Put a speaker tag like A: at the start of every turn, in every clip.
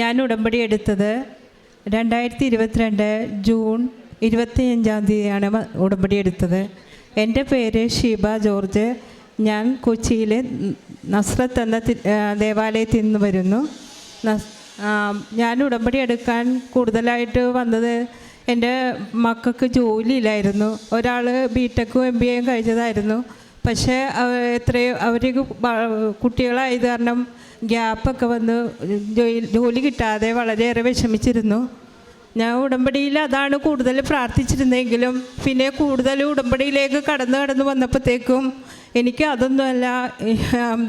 A: ഞാൻ ഉടമ്പടി എടുത്തത് രണ്ടായിരത്തി ഇരുപത്തിരണ്ട് ജൂൺ ഇരുപത്തിയഞ്ചാം തീയതിയാണ് ഉടമ്പടി എടുത്തത്. എന്റെ പേര് ഷീബ ജോർജ്. ഞാൻ കൊച്ചിയിലെ നസ്രത്ത് എന്ന ദേവാലയത്തിൽ നിന്ന് വരുന്നു. ഞാൻ ഉടമ്പടി എടുക്കാൻ കൂടുതലായിട്ട് വന്നത് എന്റെ മക്കൾക്ക് ജോലിയില്ലായിരുന്നു ഒരാൾ ബി ടെക്കും എം ബി എയും കഴിച്ചതായിരുന്നു പക്ഷേ എത്രയോ അവർ കുട്ടികളായത് കാരണം ഗ്യാപ്പൊക്കെ വന്ന് ജോലി കിട്ടാതെ വളരെയേറെ വിഷമിച്ചിരുന്നു. ഞാൻ ഉടമ്പടിയിൽ അതാണ് കൂടുതൽ പ്രാർത്ഥിച്ചിരുന്നെങ്കിലും പിന്നെ കൂടുതൽ ഉടമ്പടിയിലേക്ക് കടന്നു കടന്നു വന്നപ്പോഴത്തേക്കും എനിക്ക് അതൊന്നുമല്ല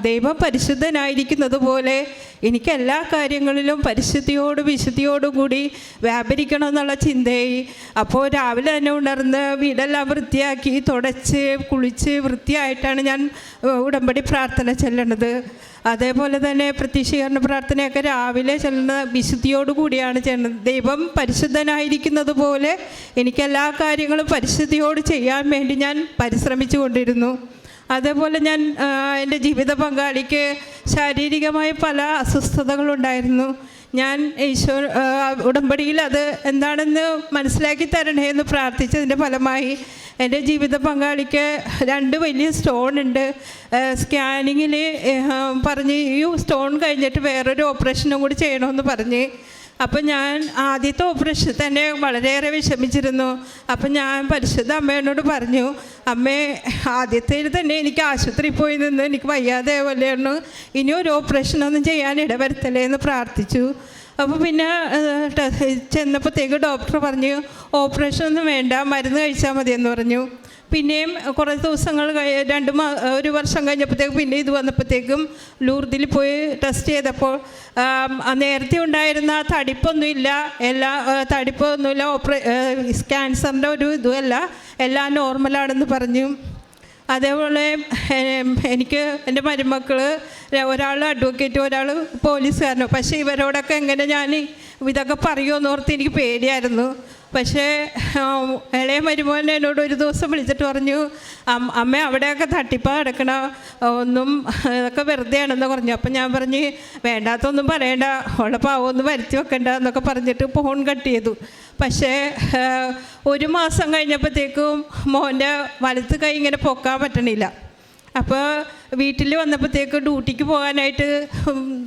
A: ദൈവം പരിശുദ്ധനായിരിക്കുന്നത് പോലെ എനിക്ക് എല്ലാ കാര്യങ്ങളിലും പരിശുദ്ധിയോട് വിശുദ്ധിയോടും കൂടി വ്യാപരിക്കണം എന്നുള്ള ചിന്തയായി. അപ്പോൾ രാവിലെ തന്നെ ഉണർന്ന് വീടെല്ലാം വൃത്തിയാക്കി തുടച്ച് കുളിച്ച് വൃത്തിയായിട്ടാണ് ഞാൻ ഉടമ്പടി പ്രാർത്ഥന ചെല്ലണത്. അതേപോലെ തന്നെ പ്രത്യക്ഷീകരണ പ്രാർത്ഥനയൊക്കെ രാവിലെ ചെല്ലുന്ന വിശുദ്ധിയോട് കൂടിയാണ് ചെയ്യുന്നത് ദൈവം പരിശുദ്ധനായിരിക്കുന്നത് പോലെ എനിക്ക് എല്ലാ കാര്യങ്ങളും പരിശുദ്ധിയോട് ചെയ്യാൻ വേണ്ടി ഞാൻ പരിശ്രമിച്ചു കൊണ്ടിരുന്നു അതേപോലെ ഞാൻ എന്റെ ജീവിത പങ്കാളിക്ക് ശാരീരികമായ പല അസ്വസ്ഥതകളുണ്ടായിരുന്നു. ഞാൻ ഈശോ ഉടമ്പടിയിൽ അത് എന്താണെന്ന് മനസ്സിലാക്കി തരണേ എന്ന് പ്രാർത്ഥിച്ചതിന്റെ ഫലമായി എന്റെ ജീവിത പങ്കാളിക്ക് രണ്ട് വലിയ സ്റ്റോൺ ഉണ്ട്. സ്കാനിങ്ങിൽ പറഞ്ഞ് ഈ സ്റ്റോൺ കഴിഞ്ഞിട്ട് വേറൊരു ഓപ്പറേഷനും കൂടി ചെയ്യണമെന്ന് പറഞ്ഞ് അപ്പം ഞാൻ ആദ്യത്തെ ഓപ്പറേഷൻ തന്നെ വളരെയേറെ വിഷമിച്ചിരുന്നു. അപ്പം ഞാൻ പരിശുദ്ധ അമ്മയോട് പറഞ്ഞു അമ്മേ ആദ്യത്തേൽ തന്നെ എനിക്ക് ആശുപത്രിയിൽ പോയി നിന്ന് എനിക്ക് വയ്യാതെ പോലെയാണ് ഇനി ഒരു ഓപ്പറേഷനൊന്നും ചെയ്യാൻ ഇടവരുത്തല്ലേ എന്ന് പ്രാർത്ഥിച്ചു. അപ്പോൾ പിന്നെ ചെന്നപ്പോഴത്തേക്ക് ഡോക്ടർ പറഞ്ഞു ഓപ്പറേഷൻ ഒന്നും വേണ്ട മരുന്ന് കഴിച്ചാൽ മതിയെന്ന് പറഞ്ഞു. പിന്നെയും കുറേ ദിവസങ്ങൾ കഴി രണ്ട് മാ ഒരു വർഷം കഴിഞ്ഞപ്പോഴത്തേക്ക് പിന്നെ ഇത് വന്നപ്പോഴത്തേക്കും ലൂർദിൽ പോയി ടെസ്റ്റ് ചെയ്തപ്പോൾ നേരത്തെ ഉണ്ടായിരുന്ന തടിപ്പൊന്നുമില്ല എല്ലാ തടിപ്പൊന്നുമില്ല ഓപ്പറേ ക്യാൻസറിന്റെ ഒരു ഇതുമല്ല എല്ലാം നോർമലാണെന്ന് പറഞ്ഞു. അതേപോലെ എനിക്ക് എന്റെ മരുമക്കൾ ഒരാൾ അഡ്വക്കേറ്റ് ഒരാൾ പോലീസുകാരനോ പക്ഷേ ഇവരോടൊക്കെ എങ്ങനെ ഞാൻ ഇതൊക്കെ പറയുമെന്ന് ഓർത്ത് എനിക്ക് പേടിയായിരുന്നു. പക്ഷേ ഇളയ മരുമോൻ എന്നോട് ഒരു ദിവസം വിളിച്ചിട്ട് പറഞ്ഞു അമ്മ അവിടെയൊക്കെ തട്ടിപ്പാ കിടക്കണ ഒന്നും ഇതൊക്കെ വെറുതെ ആണെന്ന് പറഞ്ഞു. അപ്പം ഞാൻ പറഞ്ഞ് വേണ്ടാത്തൊന്നും പറയണ്ട ഉള്ള പാവമൊന്നും വരുത്തി വെക്കണ്ട എന്നൊക്കെ പറഞ്ഞിട്ട് ഫോൺ കട്ട് ചെയ്തു. പക്ഷേ ഒരു മാസം കഴിഞ്ഞപ്പോഴത്തേക്കും മോന്റെ വലത്ത് കൈ ഇങ്ങനെ പൊക്കാൻ പറ്റണില്ല. അപ്പോൾ വീട്ടിൽ വന്നപ്പോഴത്തേക്ക് ഡ്യൂട്ടിക്ക് പോകാനായിട്ട്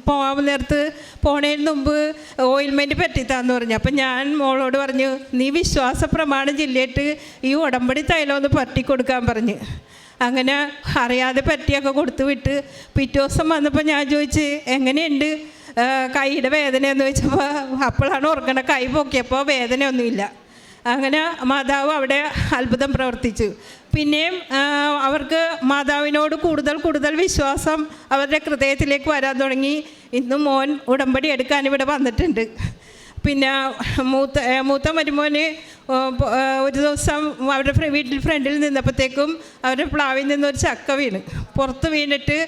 A: പോകാൻ നേരത്ത് പോണതിന് മുമ്പ് ഓയിൽമെന്റ് പറ്റിത്താന്ന് പറഞ്ഞു. അപ്പം ഞാൻ മോളോട് പറഞ്ഞു നീ വിശ്വാസ പ്രമാണം ചൊല്ലിയിട്ട് ഈ ഉടമ്പടി തൈലം ഒന്ന് പറ്റി കൊടുക്കാൻ പറഞ്ഞു. അങ്ങനെ അറിയാതെ പറ്റിയൊക്കെ കൊടുത്തു വിട്ട് പിറ്റേ ദിവസം വന്നപ്പോൾ ഞാൻ ചോദിച്ച് എങ്ങനെയുണ്ട്? കൈയുടെ വേദനയെന്ന് ചോദിച്ചപ്പോൾ അപ്പോഴാണ് ഓർക്കണ കൈ പൊക്കിയപ്പോൾ വേദനയൊന്നുമില്ല. അങ്ങനെ മാതാവ് അവിടെ അത്ഭുതം പ്രവർത്തിച്ചു. പിന്നെയും അവർക്ക് മാതാവിനോട് കൂടുതൽ കൂടുതൽ വിശ്വാസം അവരുടെ ഹൃദയത്തിലേക്ക് വരാൻ തുടങ്ങി. ഇന്ന് മോൻ ഉടമ്പടി എടുക്കാൻ ഇവിടെ വന്നിട്ടുണ്ട്. പിന്നെ മൂത്ത മൂത്ത മരുമോന് ഒരു ദിവസം അവരുടെ വീട്ടിൽ ഫ്രണ്ടിൽ നിന്നപ്പോഴത്തേക്കും അവരുടെ പ്ലാവിൽ നിന്നൊരു ചക്ക വീണ്. പുറത്ത് വീണിട്ട്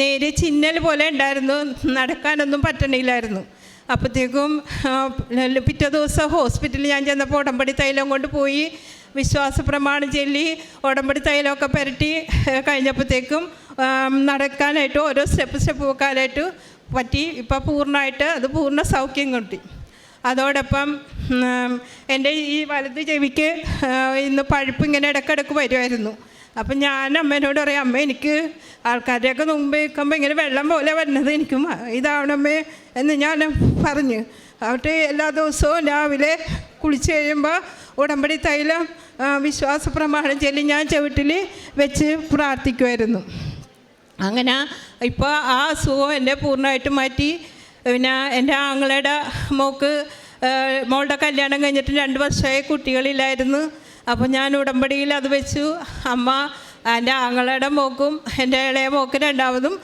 A: നേരെ ചിന്നൽ പോലെ ഉണ്ടായിരുന്നു. നടക്കാനൊന്നും പറ്റണില്ലായിരുന്നു. അപ്പോഴത്തേക്കും പിറ്റേ ദിവസം ഹോസ്പിറ്റലിൽ ഞാൻ ചെന്നപ്പോൾ ഉടമ്പടി തൈലം കൊണ്ട് പോയി. വിശ്വാസ പ്രമാണം ചൊല്ലി ഉടമ്പടി തൈലമൊക്കെ പുരട്ടി കഴിഞ്ഞപ്പോഴത്തേക്കും നടക്കാനായിട്ട് ഓരോ സ്റ്റെപ്പ് സ്റ്റെപ്പ് വെക്കാനായിട്ട് പറ്റി. ഇപ്പോൾ പൂർണമായിട്ട് അത് പൂർണ സൗഖ്യം കിട്ടി. അതോടൊപ്പം എന്റെ ഈ വലത് ചെവിക്ക് ഇന്ന് പഴുപ്പ് ഇങ്ങനെ ഇടയ്ക്കിടയ്ക്ക് വരുമായിരുന്നു. അപ്പം ഞാൻ അമ്മേനോട് പറയാം അമ്മ എനിക്ക് ആൾക്കാരുടെയൊക്കെ മുമ്പ് നിൽക്കുമ്പോൾ ഇങ്ങനെ വെള്ളം പോലെ വരുന്നത് എനിക്കും ഇതാവണമ്മേ എന്ന് ഞാൻ പറഞ്ഞു. അവിടെ എല്ലാ ദിവസവും രാവിലെ കുളിച്ച് കഴിയുമ്പോൾ ഉടമ്പടി തൈലം വിശ്വാസ പ്രമാണം ചൊല്ലി ഞാൻ ചവിട്ടിൽ വെച്ച് പ്രാർത്ഥിക്കുമായിരുന്നു അങ്ങനെ ഇപ്പോൾ ആ അസുഖം എന്റെ പൂർണമായിട്ട് മാറ്റി. പിന്നെ എന്റെ ആങ്ങളയുടെ മോക്ക് മോളുടെ കല്യാണം കഴിഞ്ഞിട്ട് രണ്ട് വർഷമായി കുട്ടികളില്ലായിരുന്നു. അപ്പോൾ ഞാൻ ഉടമ്പടിയിൽ അത് വെച്ചു. അമ്മ എന്റെ ആങ്ങളയുടെ മോക്കും എന്റെ ഇളയ മോക്ക് രണ്ടാമതും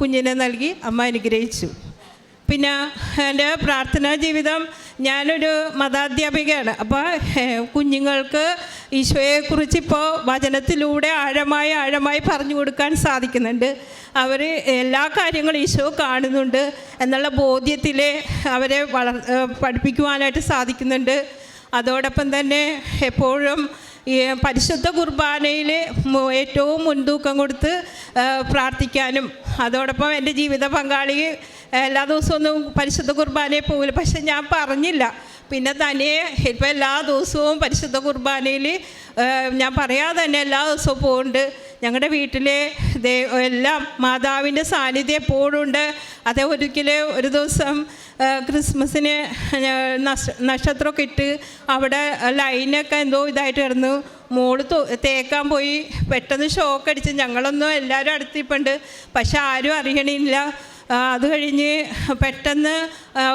A: കുഞ്ഞിനെ നൽകി അമ്മ അനുഗ്രഹിച്ചു. പിന്നെ എന്റെ പ്രാർത്ഥനാ ജീവിതം ഞാനൊരു മതാധ്യാപികയാണ്. അപ്പോൾ കുഞ്ഞുങ്ങൾക്ക് ഈശോയെക്കുറിച്ച് ഇപ്പോൾ വചനത്തിലൂടെ ആഴമായി ആഴമായി പറഞ്ഞു കൊടുക്കാൻ സാധിക്കുന്നുണ്ട്. അവർ എല്ലാ കാര്യങ്ങളും ഈശോ കാണുന്നുണ്ട് എന്നുള്ള ബോധ്യത്തിൽ അവരെ വളർ പഠിപ്പിക്കുവാനായിട്ട് സാധിക്കുന്നുണ്ട്. അതോടൊപ്പം തന്നെ എപ്പോഴും ഈ പരിശുദ്ധ കുർബാനയിൽ ഏറ്റവും മുൻതൂക്കം കൊടുത്ത് പ്രാർത്ഥിക്കാനും അതോടൊപ്പം എന്റെ ജീവിത പങ്കാളി എല്ലാ ദിവസവും പരിശുദ്ധ കുർബാനയിൽ പോകില്ല പക്ഷെ ഞാൻ പറഞ്ഞില്ല. പിന്നെ തന്നെ ഇപ്പം എല്ലാ ദിവസവും പരിശുദ്ധ കുർബാനയിൽ ഞാൻ പറയാതെ തന്നെ എല്ലാ ദിവസവും പോകുന്നുണ്ട് ഞങ്ങളുടെ വീട്ടിലെ എല്ലാം മാതാവിന്റെ സാന്നിധ്യം എപ്പോഴും ഉണ്ട്. അതേ ഒരിക്കൽ ഒരു ദിവസം ക്രിസ്മസിന് നക്ഷത്രമൊക്കെ ഇട്ട് അവിടെ ലൈനൊക്കെ എന്തോ ഇതായിട്ട് കിടന്നു. മോൾ തേക്കാൻ പോയി. പെട്ടെന്ന് ഷോക്ക് അടിച്ച് ഞങ്ങളൊന്നും എല്ലാവരും അടുത്തിപ്പുണ്ട്. പക്ഷെ ആരും അറിയണില്ല. അത് കഴിഞ്ഞ് പെട്ടെന്ന്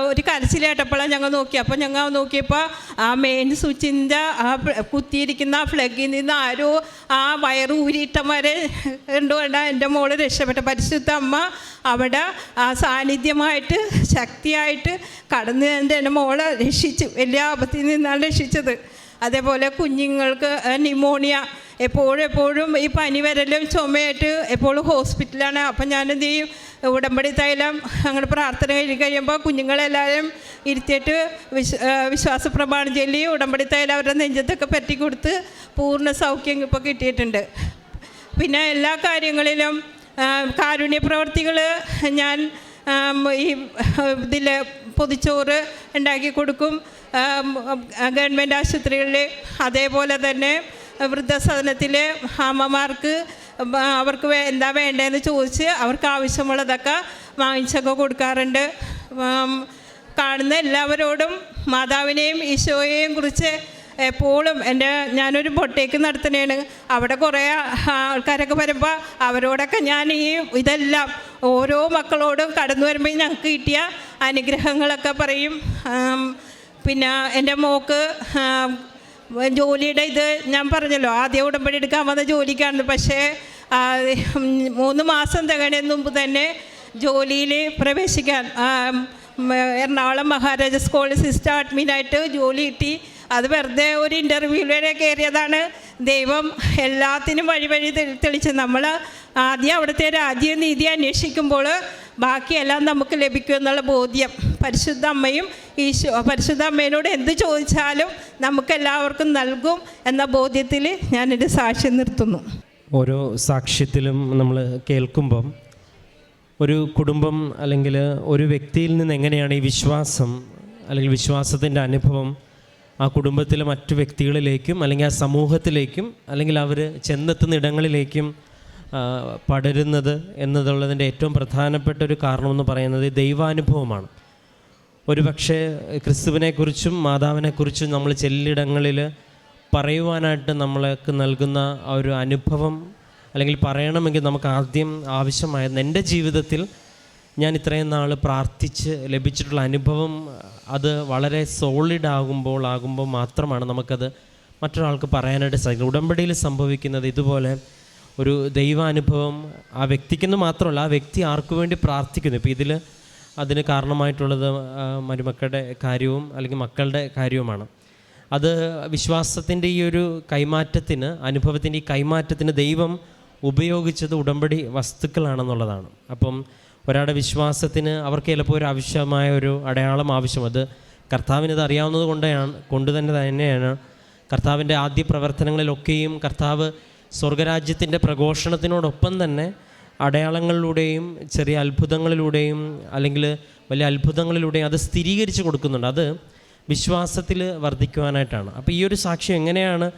A: ഒരു കരച്ചിലേട്ടപ്പോഴാണ് ഞങ്ങൾ നോക്കി അപ്പോൾ ഞങ്ങൾ നോക്കിയപ്പോൾ ആ മെയിൻ സ്വിച്ചിന്റെ ആ കുത്തിയിരിക്കുന്ന ആ ഫ്ലഗിൽ നിന്ന് ആരോ ആ വയറ് ഊരിയിട്ടന്മാരെ എന്തുകൊണ്ടാ എന്റെ മോൾ രക്ഷപ്പെട്ട പരിശുദ്ധ അമ്മ അവിടെ ആ സാന്നിധ്യമായിട്ട് ശക്തിയായിട്ട് കടന്ന് എന്റെ എന്റെ മോളെ രക്ഷിച്ചു വലിയ ആപത്തിൽ നിന്നാണ് രക്ഷിച്ചത്. അതേപോലെ കുഞ്ഞുങ്ങൾക്ക് ന്യൂമോണിയ എപ്പോഴും എപ്പോഴും ഈ പനി വരലും ചുമയായിട്ട് എപ്പോഴും ഹോസ്പിറ്റലാണ് അപ്പം ഞാനെന്ത് ചെയ്യും? ഉടമ്പടി തൈലം അങ്ങനെ പ്രാർത്ഥന കഴിഞ്ഞ് കഴിയുമ്പോൾ കുഞ്ഞുങ്ങളെല്ലാവരും ഇരുത്തിയിട്ട് വിശ്വ വിശ്വാസ പ്രമാണം ചൊല്ലി ഉടമ്പടി തൈലം അവരുടെ നെഞ്ചത്തൊക്കെ പറ്റി കൊടുത്ത് പൂർണ സൗഖ്യം ഇപ്പോൾ കിട്ടിയിട്ടുണ്ട്. പിന്നെ എല്ലാ കാര്യങ്ങളിലും കാരുണ്യ പ്രവർത്തികൾ ഞാൻ ഈ ഇതിൽ പൊതിച്ചോറ് ഉണ്ടാക്കി കൊടുക്കും. ഗവൺമെന്റ് ആശുപത്രികളിൽ അതേപോലെ തന്നെ വൃദ്ധസദനത്തിൽ അമ്മമാർക്ക് അവർക്ക് എന്താ വേണ്ടതെന്ന് ചോദിച്ച് അവർക്ക് ആവശ്യമുള്ളതൊക്കെ വാങ്ങിച്ചൊക്കെ കൊടുക്കാറുണ്ട്. കാണുന്ന എല്ലാവരോടും മാതാവിനെയും ഈശോയെയും കുറിച്ച് എപ്പോഴും എന്റെ ഞാനൊരു പൊട്ടേക്ക് നടത്തുന്നതാണ്. അവിടെ കുറേ ആൾക്കാരൊക്കെ വരുമ്പോൾ അവരോടൊക്കെ ഞാൻ ഈ ഇതെല്ലാം ഓരോ മക്കളോടും കടന്നു വരുമ്പോൾ ഞങ്ങൾക്ക് കിട്ടിയ അനുഗ്രഹങ്ങളൊക്കെ പറയും. പിന്നെ എന്റെ മോക്ക് ജോലിയുടെ ഇത് ഞാൻ പറഞ്ഞല്ലോ ആദ്യം ഉടമ്പടി എടുക്കാൻ വന്ന ജോലിക്കാണ്. പക്ഷേ മൂന്ന് മാസം തകണേ മുമ്പ് തന്നെ ജോലിയിൽ പ്രവേശിക്കാൻ എറണാകുളം മഹാരാജാസ് കോളേജ് സിസ്റ്റർ അഡ്മിനായിട്ട് ജോലി കിട്ടി. അത് വെറുതെ ഒരു ഇന്റർവ്യൂവിലൂടെ കയറിയതാണ്. ദൈവം എല്ലാത്തിനും വഴി വഴി തെളി- തെളിച്ച് നമ്മൾ ആദ്യം അവിടുത്തെ രാജ്യനീതി അന്വേഷിക്കുമ്പോൾ ബാക്കിയെല്ലാം നമുക്ക് ലഭിക്കും എന്നുള്ള ബോധ്യം. പരിശുദ്ധ അമ്മയും ഈശോ പരിശുദ്ധ അമ്മേനോട് എന്ത് ചോദിച്ചാലും നമുക്കെല്ലാവർക്കും നൽകും എന്ന ബോധ്യത്തിൽ ഞാൻ ഞാനെന്റെ സാക്ഷ്യം നിർത്തുന്നു.
B: ഓരോ സാക്ഷ്യത്തിലും നമ്മൾ കേൾക്കുമ്പം ഒരു കുടുംബം അല്ലെങ്കിൽ ഒരു വ്യക്തിയിൽ നിന്ന് എങ്ങനെയാണ് ഈ വിശ്വാസം അല്ലെങ്കിൽ വിശ്വാസത്തിന്റെ അനുഭവം ആ കുടുംബത്തിലെ മറ്റു വ്യക്തികളിലേക്കും അല്ലെങ്കിൽ ആ സമൂഹത്തിലേക്കും അല്ലെങ്കിൽ അവർ ചെന്നെത്തുന്ന ഇടങ്ങളിലേക്കും പടരുന്നത് എന്നതുള്ളതിന്റെ ഏറ്റവും പ്രധാനപ്പെട്ട ഒരു കാരണമെന്ന് പറയുന്നത് ദൈവാനുഭവമാണ്. ഒരു പക്ഷേ ക്രിസ്തുവിനെക്കുറിച്ചും മാതാവിനെക്കുറിച്ചും നമ്മൾ ചെല്ലിടങ്ങളിൽ പറയുവാനായിട്ട് നമ്മൾക്ക് നൽകുന്ന ആ ഒരു അനുഭവം അല്ലെങ്കിൽ പറയണമെങ്കിൽ നമുക്ക് ആദ്യം ആവശ്യമായിരുന്നു. എന്റെ ജീവിതത്തിൽ ഞാൻ ഇത്രയും നാൾ പ്രാർത്ഥിച്ച് ലഭിച്ചിട്ടുള്ള അനുഭവം അത് വളരെ സോളിഡ് ആകുമ്പോൾ ആകുമ്പോൾ മാത്രമാണ് നമുക്കത് മറ്റൊരാൾക്ക് പറയാനായിട്ട് സാധിക്കും ഉടമ്പടിയിൽ സംഭവിക്കുന്നത് ഇതുപോലെ ഒരു ദൈവാനുഭവം ആ വ്യക്തിക്കെന്ന് മാത്രമല്ല ആ വ്യക്തി ആർക്കു വേണ്ടി പ്രാർത്ഥിക്കുന്നു? ഇപ്പോൾ ഇതിൽ അതിന് കാരണമായിട്ടുള്ളത് മരുമക്കളുടെ കാര്യവും അല്ലെങ്കിൽ മക്കളുടെ കാര്യവുമാണ്. അത് വിശ്വാസത്തിന്റെ ഈ ഒരു കൈമാറ്റത്തിന് അനുഭവത്തിന്റെ ഈ കൈമാറ്റത്തിന് ദൈവം ഉപയോഗിച്ചത് ഉടമ്പടി വസ്തുക്കളാണെന്നുള്ളതാണ്. അപ്പം ഒരാളുടെ വിശ്വാസത്തിന് അവർക്ക് ചിലപ്പോൾ ഒരു ആവശ്യമായ ഒരു അടയാളം ആവശ്യം. അത് കർത്താവിന് ഇത് അറിയാവുന്നത് കൊണ്ടാണ് കൊണ്ട് തന്നെ തന്നെയാണ്. കർത്താവിന്റെ ആദ്യ പ്രവർത്തനങ്ങളിലൊക്കെയും കർത്താവ് സ്വർഗരാജ്യത്തിന്റെ പ്രഘോഷണത്തിനോടൊപ്പം തന്നെ അടയാളങ്ങളിലൂടെയും ചെറിയ അത്ഭുതങ്ങളിലൂടെയും അല്ലെങ്കിൽ വലിയ അത്ഭുതങ്ങളിലൂടെയും അത് സ്ഥിരീകരിച്ച് കൊടുക്കുന്നുണ്ട്. അത് വിശ്വാസത്തിൽ വർദ്ധിക്കുവാനായിട്ടാണ്. അപ്പോൾ ഈ ഒരു സാക്ഷ്യം എങ്ങനെയാണ്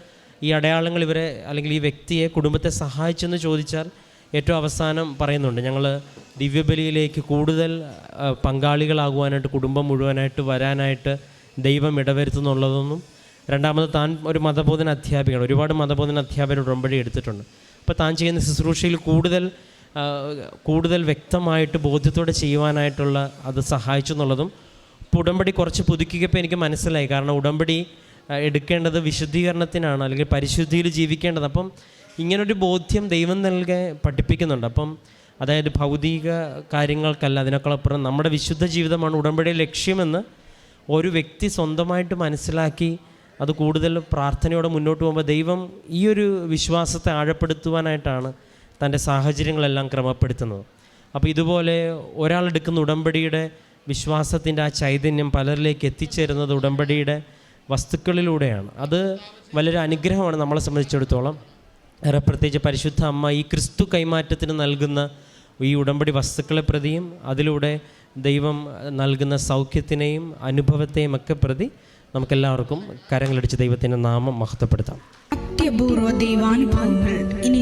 B: ഈ അടയാളങ്ങൾ ഇവരെ അല്ലെങ്കിൽ ഈ വ്യക്തിയെ കുടുംബത്തെ സഹായിച്ചെന്ന് ചോദിച്ചാൽ ഏറ്റവും അവസാനം പറയുന്നുണ്ട്. ഞങ്ങൾ ദിവ്യബലിയിലേക്ക് കൂടുതൽ പങ്കാളികളാകുവാനായിട്ട് കുടുംബം മുഴുവനായിട്ട് വരാനായിട്ട് ദൈവം ഇടവരുത്തുന്നുള്ളതൊന്നും രണ്ടാമത് താൻ ഒരു മതബോധന അധ്യാപികയാണ്. ഒരുപാട് മതബോധന അധ്യാപകർ ഉടമ്പടി എടുത്തിട്ടുണ്ട്. അപ്പോൾ താൻ ചെയ്യുന്ന ശുശ്രൂഷയിൽ കൂടുതൽ കൂടുതൽ വ്യക്തമായിട്ട് ബോധ്യത്തോടെ ചെയ്യുവാനായിട്ടുള്ള അത് സഹായിച്ചു എന്നുള്ളതും ഇപ്പോൾ ഉടമ്പടി കുറച്ച് പുതുക്കിയപ്പോൾ എനിക്ക് മനസ്സിലായി. കാരണം ഉടമ്പടി എടുക്കേണ്ടത് വിശുദ്ധീകരണത്തിനാണ് അല്ലെങ്കിൽ പരിശുദ്ധിയിൽ ജീവിക്കേണ്ടത്. അപ്പം ഇങ്ങനൊരു ബോധ്യം ദൈവം നൽകെ പഠിപ്പിക്കുന്നുണ്ട്. അപ്പം അതായത് ഭൗതിക കാര്യങ്ങൾക്കല്ല അതിനേക്കാളപ്പുറം നമ്മുടെ വിശുദ്ധ ജീവിതമാണ് ഉടമ്പടി ലക്ഷ്യമെന്ന് ഒരു വ്യക്തി സ്വന്തമായിട്ട് മനസ്സിലാക്കി അത് കൂടുതൽ പ്രാർത്ഥനയോടെ മുന്നോട്ട് പോകുമ്പോൾ ദൈവം ഈ ഒരു വിശ്വാസത്തെ ആഴപ്പെടുത്തുവാനായിട്ടാണ് തന്റെ സാഹചര്യങ്ങളെല്ലാം ക്രമപ്പെടുത്തുന്നത്. അപ്പോൾ ഇതുപോലെ ഒരാളെടുക്കുന്ന ഉടമ്പടിയുടെ വിശ്വാസത്തിന്റെ ആ ചൈതന്യം പലരിലേക്ക് എത്തിച്ചേരുന്നത് ഉടമ്പടിയുടെ വസ്തുക്കളിലൂടെയാണ്. അത് വലിയൊരു അനുഗ്രഹമാണ് നമ്മളെ സംബന്ധിച്ചിടത്തോളം. ഏറെ പ്രത്യേകിച്ച് പരിശുദ്ധ അമ്മ ഈ ക്രിസ്തു കൈമാറ്റത്തിന് നൽകുന്ന ഈ ഉടമ്പടി വസ്തുക്കളെ പ്രതിയും അതിലൂടെ ദൈവം നൽകുന്ന സൗഖ്യത്തിനെയും അനുഭവത്തെയും ഒക്കെ പ്രതി നമുക്കെല്ലാവർക്കും കരങ്ങളടിച്ച് ദൈവത്തിന്റെ നാമം മഹത്വപ്പെടുത്താം.
C: ഇനി